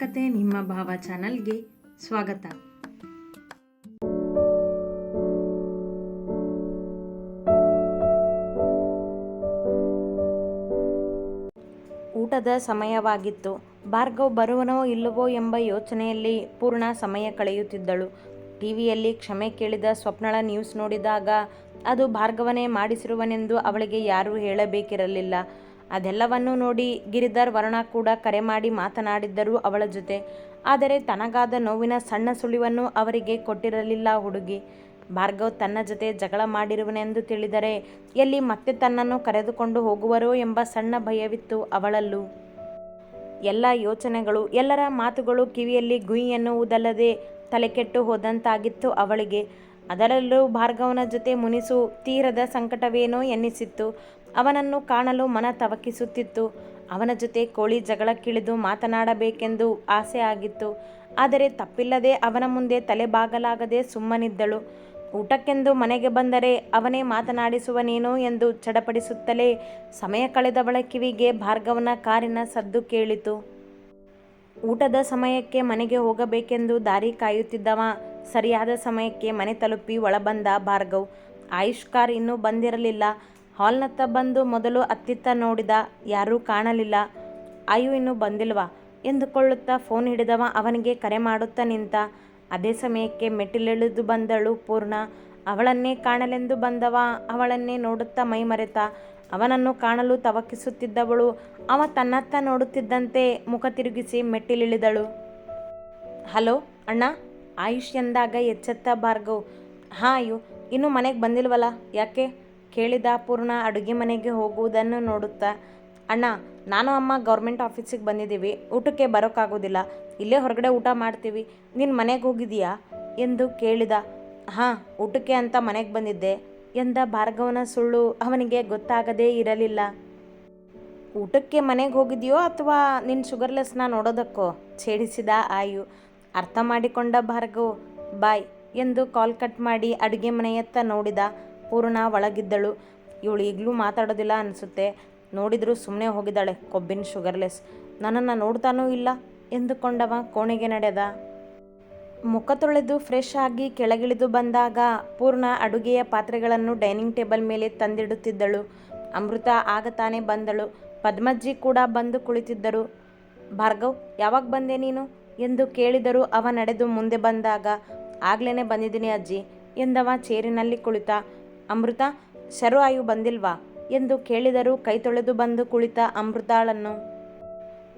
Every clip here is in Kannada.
ಕತೆ ನಿಮ್ಮ ಭಾವ ಚಾನಲ್ಗೆ ಸ್ವಾಗತ. ಊಟದ ಸಮಯವಾಗಿತ್ತು. ಭಾರ್ಗವ್ ಬರುವನೋ ಇಲ್ಲವೋ ಎಂಬ ಯೋಚನೆಯಲ್ಲಿ ಪೂರ್ಣ ಸಮಯ ಕಳೆಯುತ್ತಿದ್ದಳು. ಟಿವಿಯಲ್ಲಿ ಕ್ಷಮೆ ಕೇಳಿದ ಸ್ವಪ್ನಳ ನ್ಯೂಸ್ ನೋಡಿದಾಗ ಅದು ಭಾರ್ಗವನೇ ಮಾಡಿಸಿರುವನೆಂದು ಅವಳಿಗೆ ಯಾರೂ ಹೇಳಬೇಕಿರಲಿಲ್ಲ. ಅದೆಲ್ಲವನ್ನೂ ನೋಡಿ ಗಿರಿಧರ್ ವರುಣ ಕೂಡ ಕರೆ ಮಾಡಿ ಮಾತನಾಡಿದ್ದರು ಅವಳ ಜೊತೆ. ಆದರೆ ತನಗಾದ ನೋವಿನ ಸಣ್ಣ ಸುಳಿವನ್ನು ಅವರಿಗೆ ಕೊಟ್ಟಿರಲಿಲ್ಲ ಹುಡುಗಿ. ಭಾರ್ಗವ್ ತನ್ನ ಜೊತೆ ಜಗಳ ಮಾಡಿರುವನೆಂದು ತಿಳಿದರೆ ಎಲ್ಲಿ ಮತ್ತೆ ತನ್ನನ್ನು ಕರೆದುಕೊಂಡು ಹೋಗುವರೋ ಎಂಬ ಸಣ್ಣ ಭಯವಿತ್ತು ಅವಳಲ್ಲೂ. ಎಲ್ಲ ಯೋಚನೆಗಳು, ಎಲ್ಲರ ಮಾತುಗಳು ಕಿವಿಯಲ್ಲಿ ಗುಯಿ ಎನ್ನುವುದಲ್ಲದೆ ತಲೆಕೆಟ್ಟು ಹೋದಂತಾಗಿತ್ತು ಅವಳಿಗೆ. ಅದರಲ್ಲೂ ಭಾರ್ಗವನ ಜೊತೆ ಮುನಿಸು ತೀರದ ಸಂಕಟವೇನೋ ಎನ್ನಿಸಿತ್ತು. ಅವನನ್ನು ಕಾಣಲು ಮನ ತವಕಿಸುತ್ತಿತ್ತು. ಅವನ ಜೊತೆ ಕೋಳಿ ಜಗಳಕ್ಕಿಳಿದು ಮಾತನಾಡಬೇಕೆಂದು ಆಸೆ ಆಗಿತ್ತು. ಆದರೆ ತಪ್ಪಿಲ್ಲದೆ ಅವನ ಮುಂದೆ ತಲೆ ಬಾಗಲಾಗದೆ ಸುಮ್ಮನಿದ್ದಳು. ಊಟಕ್ಕೆಂದು ಮನೆಗೆ ಬಂದರೆ ಅವನೇ ಮಾತನಾಡಿಸುವನೇನೋ ಎಂದು ಚಡಪಡಿಸುತ್ತಲೇ ಸಮಯ ಕಳೆದವಳ ಕಿವಿಗೆ ಭಾರ್ಗವನ ಕಾರಿನ ಸದ್ದು ಕೇಳಿತು. ಊಟದ ಸಮಯಕ್ಕೆ ಮನೆಗೆ ಹೋಗಬೇಕೆಂದು ದಾರಿ ಕಾಯುತ್ತಿದ್ದವ ಸರಿಯಾದ ಸಮಯಕ್ಕೆ ಮನೆ ತಲುಪಿ ಒಳಬಂದ ಭಾರ್ಗವ್. ಆಯುಷ್ ಕಾರ್ ಇನ್ನೂ ಬಂದಿರಲಿಲ್ಲ. ಹಾಲ್ನತ್ತ ಬಂದು ಮೊದಲು ಅತ್ತಿತ್ತ ನೋಡಿದ, ಯಾರೂ ಕಾಣಲಿಲ್ಲ. ಆಯು ಇನ್ನೂ ಬಂದಿಲ್ವಾ? ಎಂದುಕೊಳ್ಳುತ್ತಾ ಫೋನ್ ಹಿಡಿದವ ಅವನಿಗೆ ಕರೆ ಮಾಡುತ್ತಾ ನಿಂತ. ಅದೇ ಸಮಯಕ್ಕೆ ಮೆಟ್ಟಿಲಿಳಿದು ಬಂದಳು ಪೂರ್ಣ. ಅವಳನ್ನೇ ಕಾಣಲೆಂದು ಬಂದವ, ಅವಳನ್ನೇ ನೋಡುತ್ತಾ ಮೈಮರೆತ ಅವನನ್ನು ಕಾಣಲು ತವಕಿಸುತ್ತಿದ್ದವಳು, ಅವ ತನ್ನತ್ತ ನೋಡುತ್ತಿದ್ದಂತೆ ಮುಖ ತಿರುಗಿಸಿ ಮೆಟ್ಟಿಲಿಳಿದಳು. ಹಲೋ, ಅಣ್ಣ, ಆಯುಷ್ ಎಂದಾಗ ಎಚ್ಚೆತ್ತ ಭಾರ್ಗವ್. ಹಾಂ, ಅಯ್ಯೋ, ಇನ್ನೂ ಮನೆಗೆ ಬಂದಿಲ್ವಲ್ಲ ಯಾಕೆ? ಕೇಳಿದ ಪೂರ್ಣ ಅಡುಗೆ ಮನೆಗೆ ಹೋಗುವುದನ್ನು ನೋಡುತ್ತಾ, ಅಣ್ಣ, ನಾನು ಅಮ್ಮ ಗೌರ್ಮೆಂಟ್ ಆಫೀಸಿಗೆ ಬಂದಿದ್ದೀವಿ, ಊಟಕ್ಕೆ ಬರೋಕ್ಕಾಗೋದಿಲ್ಲ, ಇಲ್ಲೇ ಹೊರಗಡೆ ಊಟ ಮಾಡ್ತೀವಿ, ನೀನು ಮನೆಗೆ ಹೋಗಿದೀಯಾ ಎಂದು ಕೇಳಿದ. ಹಾಂ, ಊಟಕ್ಕೆ ಅಂತ ಮನೆಗೆ ಬಂದಿದ್ದೆ, ಎಂದ ಭಾರ್ಗವನ ಸುಳ್ಳು ಅವನಿಗೆ ಗೊತ್ತಾಗದೇ ಇರಲಿಲ್ಲ. ಊಟಕ್ಕೆ ಮನೆಗೆ ಹೋಗಿದೆಯೋ ಅಥವಾ ನಿನ್ನ ಶುಗರ್ಲೆಸ್ನ ನೋಡೋದಕ್ಕೋ? ಛೇಡಿಸಿದ ಆಯು. ಅರ್ಥ ಮಾಡಿಕೊಂಡ ಭಾರ್ಗವ್, ಬಾಯ್, ಎಂದು ಕಾಲ್ ಕಟ್ ಮಾಡಿ ಅಡುಗೆ ಮನೆಯತ್ತ ನೋಡಿದ. ಪೂರ್ಣ ಒಳಗಿದ್ದಳು. ಇವಳು ಈಗಲೂ ಮಾತಾಡೋದಿಲ್ಲ ಅನಿಸುತ್ತೆ. ನೋಡಿದ್ರು ಸುಮ್ಮನೆ ಹೋಗಿದ್ದಾಳೆ ಕೊಬ್ಬಿನ ಶುಗರ್ಲೆಸ್. ನನ್ನನ್ನು ನೋಡ್ತಾನೂ ಇಲ್ಲ ಎಂದುಕೊಂಡವ ಕೋಣೆಗೆ ನಡೆದ. ಮುಖ ತೊಳೆದು ಫ್ರೆಶ್ ಆಗಿ ಕೆಳಗಿಳಿದು ಬಂದಾಗ ಪೂರ್ಣ ಅಡುಗೆಯ ಪಾತ್ರೆಗಳನ್ನು ಡೈನಿಂಗ್ ಟೇಬಲ್ ಮೇಲೆ ತಂದಿಡುತ್ತಿದ್ದಳು. ಅಮೃತ ಆಗ ತಾನೇ ಬಂದಳು. ಪದ್ಮಜ್ಜಿ ಕೂಡ ಬಂದು ಕುಳಿತಿದ್ದರು. ಭಾರ್ಗವ್, ಯಾವಾಗ ಬಂದೆ ನೀನು? ಎಂದು ಕೇಳಿದರು ಅವ ನಡೆದು ಮುಂದೆ ಬಂದಾಗ ಆಗ್ಲೇ ಬಂದಿದ್ದೀನಿ ಅಜ್ಜಿ ಎಂದವ ಚೇರಿನಲ್ಲಿ ಕುಳಿತ. ಅಮೃತ, ಶರುವಾಯು ಬಂದಿಲ್ವಾ? ಎಂದು ಕೇಳಿದರು ಕೈ ತೊಳೆದು ಬಂದು ಕುಳಿತ ಅಮೃತಾಳನ್ನು.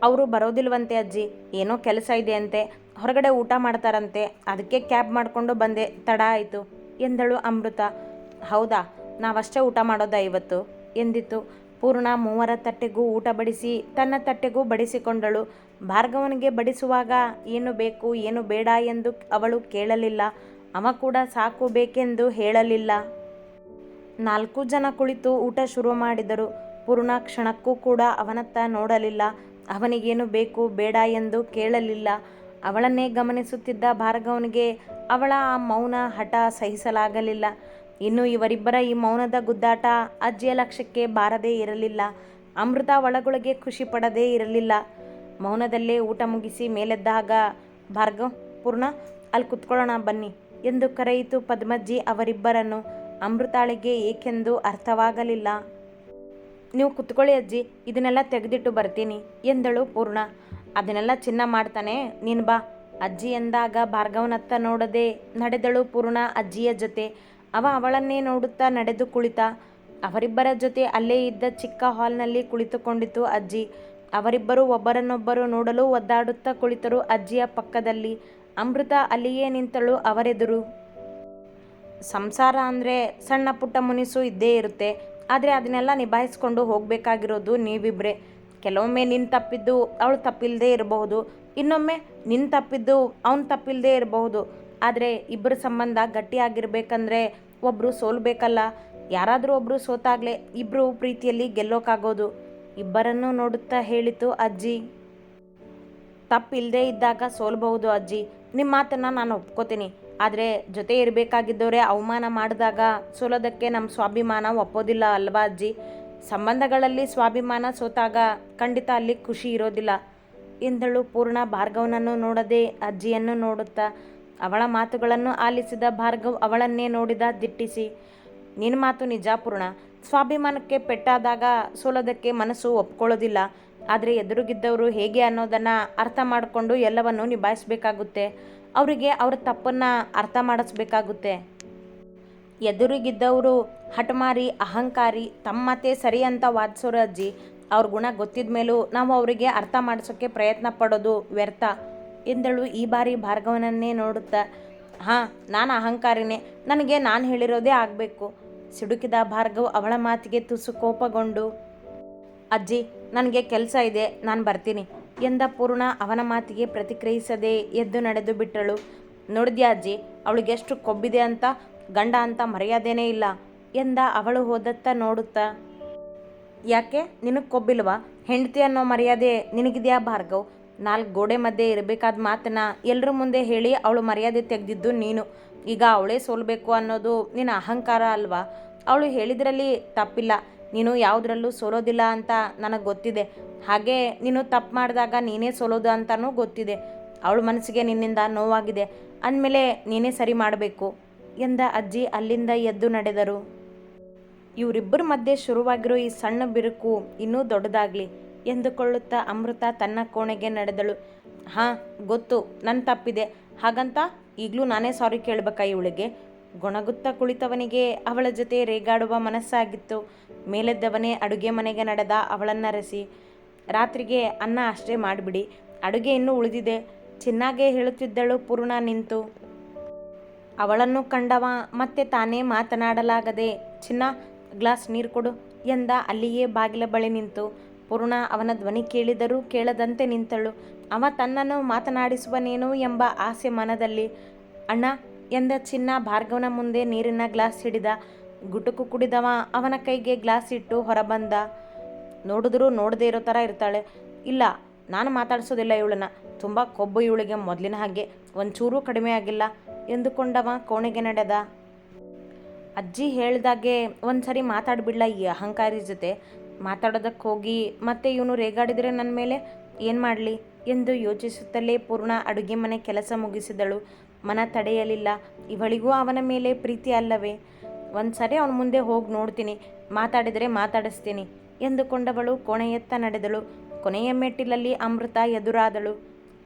ಅವರು ಬರೋದಿಲ್ವಂತೆ ಅಜ್ಜಿ, ಏನೋ ಕೆಲಸ ಇದೆ ಅಂತೆ ಹೊರಗಡೆ ಊಟ ಮಾಡ್ತಾರಂತೆ. ಅದಕ್ಕೆ ಕ್ಯಾಬ್ ಮಾಡಿಕೊಂಡು ಬಂದೆ. ತಡ ಆಯಿತು, ಎಂದಳು ಅಮೃತ. ಹೌದಾ? ನಾವಷ್ಟೇ ಊಟ ಮಾಡೋದಾ ಇವತ್ತು? ಎಂದಿತು. ಪೂರ್ಣ ಮೂವರ ತಟ್ಟೆಗೂ ಊಟ ಬಡಿಸಿ, ತನ್ನ ತಟ್ಟೆಗೂ ಬಡಿಸಿಕೊಂಡಳು. ಭಾರ್ಗವನಿಗೆ ಬಡಿಸುವಾಗ ಏನು ಬೇಕು, ಏನು ಬೇಡ ಎಂದು ಅವಳು ಕೇಳಲಿಲ್ಲ. ಅವ ಕೂಡ ಸಾಕು ಬೇಕೆಂದು ಹೇಳಲಿಲ್ಲ. ನಾಲ್ಕು ಜನ ಕುಳಿತು ಊಟ ಶುರು ಮಾಡಿದರು. ಪೂರ್ಣ ಕ್ಷಣಕ್ಕೂ ಕೂಡ ಅವನತ್ತ ನೋಡಲಿಲ್ಲ. ಅವನಿಗೇನು ಬೇಕು ಬೇಡ ಎಂದು ಕೇಳಲಿಲ್ಲ. ಅವಳನ್ನೇ ಗಮನಿಸುತ್ತಿದ್ದ ಭಾರ್ಗವನಿಗೆ ಅವಳ ಆ ಮೌನ ಹಠ ಸಹಿಸಲಾಗಲಿಲ್ಲ. ಇನ್ನು ಇವರಿಬ್ಬರ ಈ ಮೌನದ ಗುದ್ದಾಟ ಅಜ್ಜಿಯ ಲಕ್ಷ್ಯಕ್ಕೆ ಬಾರದೇ ಇರಲಿಲ್ಲ. ಅಮೃತ ಒಳಗೊಳಗೆ ಖುಷಿ ಪಡದೇ ಇರಲಿಲ್ಲ. ಮೌನದಲ್ಲೇ ಊಟ ಮುಗಿಸಿ ಮೇಲೆದ್ದಾಗ, ಭಾರ್ಗವ್, ಪೂರ್ಣ ಅಲ್ಲಿ ಕುತ್ಕೊಳ್ಳೋಣ ಬನ್ನಿ ಎಂದು ಕರೆಯಿತು ಪದ್ಮಜ್ಜಿ ಅವರಿಬ್ಬರನ್ನು. ಅಮೃತಾಳಿಗೆ ಏಕೆಂದು ಅರ್ಥವಾಗಲಿಲ್ಲ. ನೀವು ಕುತ್ಕೊಳ್ಳಿ ಅಜ್ಜಿ, ಇದನ್ನೆಲ್ಲ ತೆಗೆದಿಟ್ಟು ಬರ್ತೀನಿ, ಎಂದಳು ಪೂರ್ಣ. ಅದನ್ನೆಲ್ಲ ಚಿನ್ನ ಮಾಡ್ತಾನೆ, ನೀನು ಬಾ, ಅಜ್ಜಿ ಎಂದಾಗ ಭಾರ್ಗವನತ್ತ ನೋಡದೆ ನಡೆದಳು ಪೂರ್ಣ ಅಜ್ಜಿಯ ಜೊತೆ. ಅವ ಅವಳನ್ನೇ ನೋಡುತ್ತಾ ನಡೆದು ಕುಳಿತ. ಅವರಿಬ್ಬರ ಜೊತೆ ಅಲ್ಲೇ ಇದ್ದ ಚಿಕ್ಕ ಹಾಲ್ನಲ್ಲಿ ಕುಳಿತುಕೊಂಡಿತು ಅಜ್ಜಿ. ಅವರಿಬ್ಬರು ಒಬ್ಬರನ್ನೊಬ್ಬರು ನೋಡಲು ಒದ್ದಾಡುತ್ತಾ ಕುಳಿತರು ಅಜ್ಜಿಯ ಪಕ್ಕದಲ್ಲಿ. ಅಮೃತ ಅಲ್ಲಿಯೇ ನಿಂತಳು ಅವರೆದುರು. ಸಂಸಾರ ಅಂದರೆ ಸಣ್ಣ ಪುಟ್ಟ ಮುನಿಸು ಇದ್ದೇ ಇರುತ್ತೆ. ಆದರೆ ಅದನ್ನೆಲ್ಲ ನಿಭಾಯಿಸ್ಕೊಂಡು ಹೋಗಬೇಕಾಗಿರೋದು ನೀವಿಬ್ಬರೇ ಕೆಲವೊಮ್ಮೆ ನಿನ್ನ ತಪ್ಪಿದ್ದು ಅವಳು ತಪ್ಪಿಲ್ಲದೆ ಇರಬಹುದು. ಇನ್ನೊಮ್ಮೆ ನಿನ್ನ ತಪ್ಪಿದ್ದು ಅವನು ತಪ್ಪಿಲ್ಲದೆ ಇರಬಹುದು. ಆದರೆ ಇಬ್ಬರ ಸಂಬಂಧ ಗಟ್ಟಿಯಾಗಿರ್ಬೇಕಂದ್ರೆ ಒಬ್ಬರು ಸೋಲ್ಬೇಕಲ್ಲ. ಯಾರಾದರೂ ಒಬ್ಬರು ಸೋತಾಗಲೇ ಇಬ್ಬರು ಪ್ರೀತಿಯಲ್ಲಿ ಗೆಲ್ಲೋಕ್ಕಾಗೋದು ಇಬ್ಬರನ್ನು ನೋಡುತ್ತಾ ಹೇಳಿತು ಅಜ್ಜಿ. ತಪ್ಪಿಲ್ಲದೆ ಇದ್ದಾಗ ಸೋಲ್ಬಹುದು ಅಜ್ಜಿ. ನಿಮ್ಮ ಮಾತನ್ನು ನಾನು ಒಪ್ಕೋತೀನಿ. ಆದರೆ ಜೊತೆ ಇರಬೇಕಾಗಿದ್ದವರೇ ಅವಮಾನ ಮಾಡಿದಾಗ ಸೋಲೋದಕ್ಕೆ ನಮ್ಮ ಸ್ವಾಭಿಮಾನ ಒಪ್ಪೋದಿಲ್ಲ ಅಲ್ವಾ ಅಜ್ಜಿ? ಸಂಬಂಧಗಳಲ್ಲಿ ಸ್ವಾಭಿಮಾನ ಸೋತಾಗ ಖಂಡಿತ ಅಲ್ಲಿ ಖುಷಿ ಇರೋದಿಲ್ಲ. ಎಂದಳು ಪೂರ್ಣ ಭಾರ್ಗವನನ್ನು ನೋಡದೆ ಅಜ್ಜಿಯನ್ನು ನೋಡುತ್ತಾ ಅವಳ ಮಾತುಗಳನ್ನು ಆಲಿಸಿದ ಭಾರ್ಗವ್ ಅವಳನ್ನೇ ನೋಡಿದ ದಿಟ್ಟಿಸಿ ನಿನ್ನ ಮಾತು ನಿಜ ಪೂರ್ಣ. ಸ್ವಾಭಿಮಾನಕ್ಕೆ ಪೆಟ್ಟಾದಾಗ ಸೋಲೋದಕ್ಕೆ ಮನಸ್ಸು ಒಪ್ಕೊಳ್ಳೋದಿಲ್ಲ. ಆದರೆ ಎದುರುಗಿದ್ದವರು ಹೇಗೆ ಅನ್ನೋದನ್ನು ಅರ್ಥ ಮಾಡಿಕೊಂಡು ಎಲ್ಲವನ್ನು ನಿಭಾಯಿಸಬೇಕಾಗುತ್ತೆ. ಅವರಿಗೆ ಅವ್ರ ತಪ್ಪನ್ನು ಅರ್ಥ ಮಾಡಿಸ್ಬೇಕಾಗುತ್ತೆ. ಎದುರಿಗಿದ್ದವರು ಹಠಮಾರಿ, ಅಹಂಕಾರಿ ತಮ್ಮತೆ ಮಾತೇ ಸರಿ ಅಂತ ವಾದಿಸೋರು ಅಜ್ಜಿ, ಅವ್ರ ಗುಣ ಗೊತ್ತಿದ ಮೇಲೂ ನಾವು ಅವರಿಗೆ ಅರ್ಥ ಮಾಡಿಸೋಕ್ಕೆ ಪ್ರಯತ್ನ ಪಡೋದು ವ್ಯರ್ಥ. ಎಂದಳು ಈ ಬಾರಿ ಭಾರ್ಗವನನ್ನೇ ನೋಡುತ್ತಾ, ಹಾಂ, ನಾನು ಅಹಂಕಾರಿನೇ, ನನಗೆ ನಾನು ಹೇಳಿರೋದೇ ಆಗಬೇಕು. ಸಿಡುಕಿದ ಭಾರ್ಗವ್ ಅವಳ ಮಾತಿಗೆ ತುಸು ಕೋಪಗೊಂಡು, ಅಜ್ಜಿ, ನನಗೆ ಕೆಲಸ ಇದೆ, ನಾನು ಬರ್ತೀನಿ. ಎಂದ ಪೂರ್ಣ ಅವನ ಮಾತಿಗೆ ಪ್ರತಿಕ್ರಿಯಿಸದೆ ಎದ್ದು ನಡೆದು ಬಿಟ್ಟಳು ನೋಡಿದ್ಯಾ ಅಜ್ಜಿ, ಅವಳಿಗೆ ಎಷ್ಟು ಕೊಬ್ಬಿದೆ ಅಂತ, ಗಂಡ ಅಂತ ಮರ್ಯಾದೆನೇ ಇಲ್ಲ ಎಂದ ಅವಳು ಹೋದತ್ತ ನೋಡುತ್ತಾ. ಯಾಕೆ, ನಿನಗೆ ಕೊಬ್ಬಿಲ್ವಾ? ಹೆಂಡತಿ ಅನ್ನೋ ಮರ್ಯಾದೆ ನಿನಗಿದೆಯಾ ಭಾರ್ಗವ್? ನಾಲ್ಕು ಗೋಡೆ ಮಧ್ಯೆ ಇರಬೇಕಾದ ಮಾತನ್ನ ಎಲ್ಲರ ಮುಂದೆ ಹೇಳಿ ಅವಳು ಮರ್ಯಾದೆ ತೆಗೆದಿದ್ದು ನೀನು. ಈಗ ಅವಳೇ ಸೋಲ್ಬೇಕು ಅನ್ನೋದು ನಿನ್ನ ಅಹಂಕಾರ ಅಲ್ವಾ? ಅವಳು ಹೇಳಿದ್ರಲ್ಲಿ ತಪ್ಪಿಲ್ಲ. ನೀನು ಯಾವುದರಲ್ಲೂ ಸೋಲೋದಿಲ್ಲ ಅಂತ ನನಗೆ ಗೊತ್ತಿದೆ. ಹಾಗೆ ನೀನು ತಪ್ಪು ಮಾಡಿದಾಗ ನೀನೇ ಸೋಲೋದು ಅಂತಲೂ ಗೊತ್ತಿದೆ. ಅವಳ ಮನಸ್ಸಿಗೆ ನಿನ್ನಿಂದ ನೋವಾಗಿದೆ. ಅಂದಮೇಲೆ ನೀನೇ ಸರಿ ಮಾಡಬೇಕು ಎಂದ ಅಜ್ಜಿ ಅಲ್ಲಿಂದ ಎದ್ದು ನಡೆದರು. ಇವರಿಬ್ಬರ ಮಧ್ಯೆ ಶುರುವಾಗಿರೋ ಈ ಸಣ್ಣ ಬಿರುಕು ಇನ್ನೂ ದೊಡ್ಡದಾಗಲಿ ಎಂದುಕೊಳ್ಳುತ್ತಾ ಅಮೃತ ತನ್ನ ಕೋಣೆಗೆ ನಡೆದಳು. ಹಾಂ, ಗೊತ್ತು ನನ್ನ ತಪ್ಪಿದೆ. ಹಾಗಂತ ಈಗಲೂ ನಾನೇ ಸಾರಿ ಕೇಳಬೇಕಾ ಇವಳಿಗೆ? ಗೊಣಗುತ್ತಾ ಕುಳಿತವನಿಗೆ ಅವಳ ಜೊತೆ ರೇಗಾಡುವ ಮನಸ್ಸಾಗಿತ್ತು. ಮೇಲೆದ್ದವನೇ ಅಡುಗೆ ಮನೆಗೆ ನಡೆದ ಅವಳನ್ನರೆಸಿ, ರಾತ್ರಿಗೆ ಅನ್ನ ಅಷ್ಟೇ ಮಾಡಿಬಿಡಿ, ಅಡುಗೆ ಇನ್ನೂ ಉಳಿದಿದೆ, ಚೆನ್ನಾಗೆ ಹೇಳುತ್ತಿದ್ದಳು ಪೂರ್ಣ ನಿಂತು. ಅವಳನ್ನು ಕಂಡವ, ಮತ್ತೆ ತಾನೇ ಮಾತನಾಡಲಾಗದೆ, ಚಿನ್ನ, ಗ್ಲಾಸ್ ನೀರು ಕೊಡು ಎಂದ ಅಲ್ಲಿಯೇ ಬಾಗಿಲ ಬಳಿ ನಿಂತು. ಪೂರ್ಣ ಅವನ ಧ್ವನಿ ಕೇಳಿದರೂ ಕೇಳದಂತೆ ನಿಂತಳು. ಅವ ತನ್ನನ್ನು ಮಾತನಾಡಿಸುವನೇನು ಎಂಬ ಆಸೆ ಮನದಲ್ಲಿ. ಅಣ್ಣ, ಎಂದ ಚಿನ್ನ ಭಾರ್ಗವನ ಮುಂದೆ ನೀರಿನ ಗ್ಲಾಸ್ ಹಿಡಿದ ಗುಟುಕು ಕುಡಿದವ, ಅವನ ಕೈಗೆ ಗ್ಲಾಸ್ ಇಟ್ಟು ಹೊರಬಂದ. ನೋಡಿದ್ರು ನೋಡದೇ ಇರೋ ಥರ ಇರ್ತಾಳೆ. ಇಲ್ಲ, ನಾನು ಮಾತಾಡಿಸೋದಿಲ್ಲ ಇವಳನ್ನ. ತುಂಬ ಕೊಬ್ಬು ಇವಳಿಗೆ ಮೊದಲಿನ ಹಾಗೆ. ಒಂಚೂರೂ ಕಡಿಮೆ ಆಗಿಲ್ಲ ಎಂದುಕೊಂಡವ ಕೋಣೆಗೆ ನಡೆದ. ಅಜ್ಜಿ ಹೇಳಿದಾಗೆ ಒಂದ್ಸರಿ ಮಾತಾಡ್ಬಿಡ್ಲ ಈ ಅಹಂಕಾರಿ ಜೊತೆ. ಮಾತಾಡೋದಕ್ಕೆ ಹೋಗಿ, ಮತ್ತೆ ಇವನು ರೇಗಾಡಿದರೆ ನನ್ನ ಮೇಲೆ? ಏನು ಮಾಡಲಿ? ಎಂದು ಯೋಚಿಸುತ್ತಲೇ ಪೂರ್ಣ ಅಡುಗೆ ಮನೆ ಕೆಲಸ ಮುಗಿಸಿದಳು. ಮನ ತಡೆಯಲಿಲ್ಲ. ಇವಳಿಗೂ ಅವನ ಮೇಲೆ ಪ್ರೀತಿ ಅಲ್ಲವೇ? ಒಂದು ಸರಿ ಅವನ ಮುಂದೆ ಹೋಗಿ ನೋಡ್ತೀನಿ, ಮಾತಾಡಿದರೆ ಮಾತಾಡಿಸ್ತೀನಿ ಎಂದುಕೊಂಡವಳು ಕೋಣೆಯತ್ತ ನಡೆದಳು. ಕೊನೆಯ ಮೆಟ್ಟಿಲಲ್ಲಿ ಅಮೃತ ಎದುರಾದಳು.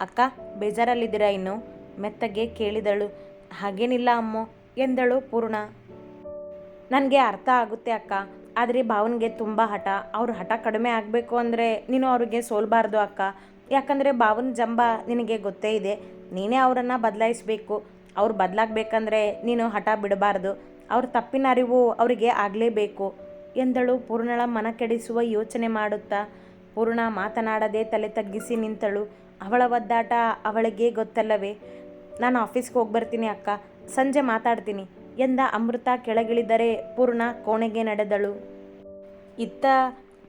ಅಕ್ಕ, ಬೇಜಾರಲ್ಲಿದ್ದೀರಾ ಇನ್ನು? ಮೆತ್ತಗೆ ಕೇಳಿದಳು. ಹಾಗೇನಿಲ್ಲ ಅಮ್ಮ, ಎಂದಳು ಪೂರ್ಣ. ನನಗೆ ಅರ್ಥ ಆಗುತ್ತೆ ಅಕ್ಕ, ಆದರೆ ಭಾವನಿಗೆ ತುಂಬ ಹಠ. ಅವ್ರ ಹಠ ಕಡಿಮೆ ಆಗಬೇಕು ಅಂದರೆ ನೀನು ಅವ್ರಿಗೆ ಸೋಲ್ಬಾರ್ದು ಅಕ್ಕ. ಯಾಕಂದರೆ ಭಾವನ ಜಂಬ ನಿನಗೆ ಗೊತ್ತೇ ಇದೆ. ನೀನೇ ಅವರನ್ನು ಬದಲಾಯಿಸಬೇಕು. ಅವ್ರು ಬದಲಾಗಬೇಕಂದ್ರೆ ನೀನು ಹಠ ಬಿಡಬಾರ್ದು. ಅವ್ರ ತಪ್ಪಿನ ಅರಿವು ಅವರಿಗೆ ಆಗಲೇಬೇಕು ಎಂದಳು ಪೂರ್ಣಳ ಮನ ಕೆಡಿಸುವ ಯೋಚನೆ ಮಾಡುತ್ತಾ. ಪೂರ್ಣ ಮಾತನಾಡದೆ ತಲೆ ತಗ್ಗಿಸಿ ನಿಂತಳು. ಅವಳ ಒದ್ದಾಟ ಅವಳಿಗೆ ಗೊತ್ತಲ್ಲವೇ? ನಾನು ಆಫೀಸ್ಗೆ ಹೋಗಿ ಬರ್ತೀನಿ ಅಕ್ಕ. ಸಂಜೆ ಮಾತಾಡ್ತೀನಿ ಎಂದ ಅಮೃತ ಕೆಳಗಿಳಿದರೆ ಪೂರ್ಣ ಕೋಣೆಗೆ ನಡೆದಳು. ಇತ್ತ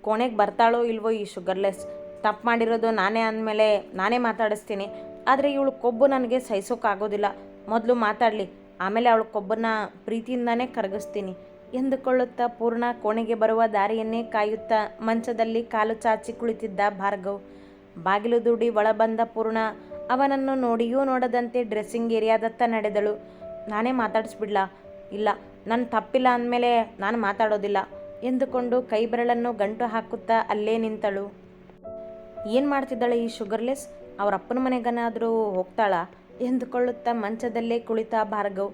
ಕೋಣೆಗೆ ಬರ್ತಾಳೋ ಇಲ್ವೋ ಈ ಶುಗರ್ಲೆಸ್? ತಪ್ಪು ಮಾಡಿರೋದು ನಾನೇ ಅಂದಮೇಲೆ ನಾನೇ ಮಾತಾಡಿಸ್ತೀನಿ. ಆದರೆ ಇವಳು ಕೊಬ್ಬು ನನಗೆ ಸಹಿಸೋಕ್ಕಾಗೋದಿಲ್ಲ ಮೊದಲು ಮಾತಾಡಲಿ. ಆಮೇಲೆ ಅವಳ ಕೊಬ್ಬನ್ನ ಪ್ರೀತಿಯಿಂದಾನೇ ಕರಗಿಸ್ತೀನಿ. ಎಂದುಕೊಳ್ಳುತ್ತಾ ಪೂರ್ಣ ಕೋಣೆಗೆ ಬರುವ ದಾರಿಯನ್ನೇ ಕಾಯುತ್ತಾ ಮಂಚದಲ್ಲಿ ಕಾಲು ಚಾಚಿ ಕುಳಿತಿದ್ದ ಭಾರ್ಗವ್. ಬಾಗಿಲು ದೂಡಿ ಒಳ ಬಂದ ಪೂರ್ಣ ಅವನನ್ನು ನೋಡಿಯೂ ನೋಡದಂತೆ ಡ್ರೆಸ್ಸಿಂಗ್ ಏರಿಯಾದತ್ತ ನಡೆದಳು. ನಾನೇ ಮಾತಾಡಿಸ್ಬಿಡ್ಲಾ? ಇಲ್ಲ ನನ್ನ ತಪ್ಪಿಲ್ಲ ಅಂದಮೇಲೆ ನಾನು ಮಾತಾಡೋದಿಲ್ಲ ಎಂದುಕೊಂಡು ಕೈ ಬೆರಳನ್ನು ಗಂಟು ಹಾಕುತ್ತಾ ಅಲ್ಲೇ ನಿಂತಳು. ಏನು ಮಾಡ್ತಿದ್ದಾಳೆ ಈ ಶುಗರ್ಲೆಸ್? ಅವ್ರ ಅಪ್ಪನ ಮನೆಗನಾದರೂ ಹೋಗ್ತಾಳಾ? ಎಂದುಕೊಳ್ಳುತ್ತಾ ಮಂಚದಲ್ಲೇ ಕುಳಿತ ಭಾರ್ಗವ್.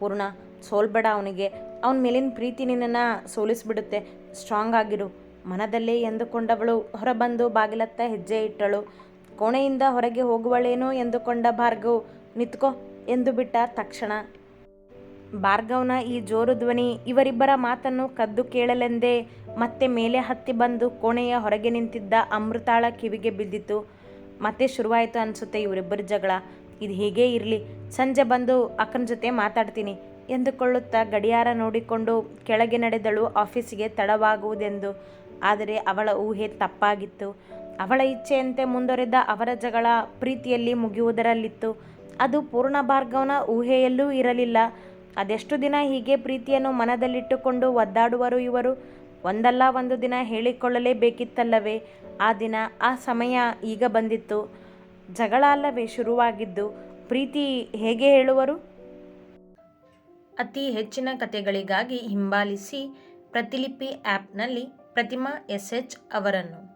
ಪೂರ್ಣ, ಸೋಲ್ಬೇಡ ಅವನಿಗೆ. ಅವನ ಮೇಲಿನ ಪ್ರೀತಿ ನಿನ್ನನ್ನು ಸೋಲಿಸ್ಬಿಡುತ್ತೆ. ಸ್ಟ್ರಾಂಗ್ ಆಗಿರು. ಮನದಲ್ಲೇ ಎಂದುಕೊಂಡವಳು. ಹೊರಬಂದು ಬಾಗಿಲತ್ತ ಹೆಜ್ಜೆ ಇಟ್ಟಳು. ಕೋಣೆಯಿಂದ ಹೊರಗೆ ಹೋಗುವಳೇನೋ ಎಂದುಕೊಂಡ ಭಾರ್ಗವ್, ನಿತ್ಕೋ ಎಂದು ಬಿಟ್ಟ ತಕ್ಷಣ. ಭಾರ್ಗವ್ನ ಈ ಜೋರು ಧ್ವನಿ ಇವರಿಬ್ಬರ ಮಾತನ್ನು ಕದ್ದು ಕೇಳಲೆಂದೇ ಮತ್ತೆ ಮೇಲೆ ಹತ್ತಿ ಬಂದು ಕೋಣೆಯ ಹೊರಗೆ ನಿಂತಿದ್ದ ಅಮೃತಾಳ ಕಿವಿಗೆ ಬಿದ್ದಿತು. ಮತ್ತೆ ಶುರುವಾಯಿತು ಅನಿಸುತ್ತೆ ಇವರಿಬ್ಬರ ಜಗಳ. ಇದು ಹೀಗೇ ಇರಲಿ. ಸಂಜೆ ಬಂದು ಅಕ್ಕನ ಜೊತೆ ಮಾತಾಡ್ತೀನಿ ಎಂದುಕೊಳ್ಳುತ್ತಾ ಗಡಿಯಾರ ನೋಡಿಕೊಂಡು ಕೆಳಗೆ ನಡೆದಳು ಆಫೀಸಿಗೆ ತಡವಾಗುವುದೆಂದು. ಆದರೆ ಅವಳ ಊಹೆ ತಪ್ಪಾಗಿತ್ತು. ಅವಳ ಇಚ್ಛೆಯಂತೆ ಮುಂದುವರೆದ ಅವರ ಜಗಳ ಪ್ರೀತಿಯಲ್ಲಿ ಮುಗಿಯುವುದರಲ್ಲಿತ್ತು. ಅದು ಪೂರ್ಣ ಭಾರ್ಗವನ ಊಹೆಯಲ್ಲೂ ಇರಲಿಲ್ಲ. ಅದೆಷ್ಟು ದಿನ ಹೀಗೆ ಪ್ರೀತಿಯನ್ನು ಮನದಲ್ಲಿಟ್ಟುಕೊಂಡು ಒದ್ದಾಡುವರು ಇವರು? ಒಂದಲ್ಲ ಒಂದು ದಿನ ಹೇಳಿಕೊಳ್ಳಲೇಬೇಕಿತ್ತಲ್ಲವೇ? ಆ ದಿನ, ಆ ಸಮಯ ಈಗ ಬಂದಿತ್ತು. ಜಗಳ ಅಲ್ಲವೇ ಶುರುವಾಗಿದ್ದು, ಪ್ರೀತಿ ಹೇಗೆ ಹೇಳುವರು? ಅತಿ ಹೆಚ್ಚಿನ ಕಥೆಗಳಿಗಾಗಿ ಹಿಂಬಾಲಿಸಿ ಪ್ರತಿಲಿಪಿ ಆ್ಯಪ್ನಲ್ಲಿ ಪ್ರತಿಮಾ ಎಸ್ ಎಚ್ ಅವರನ್ನು.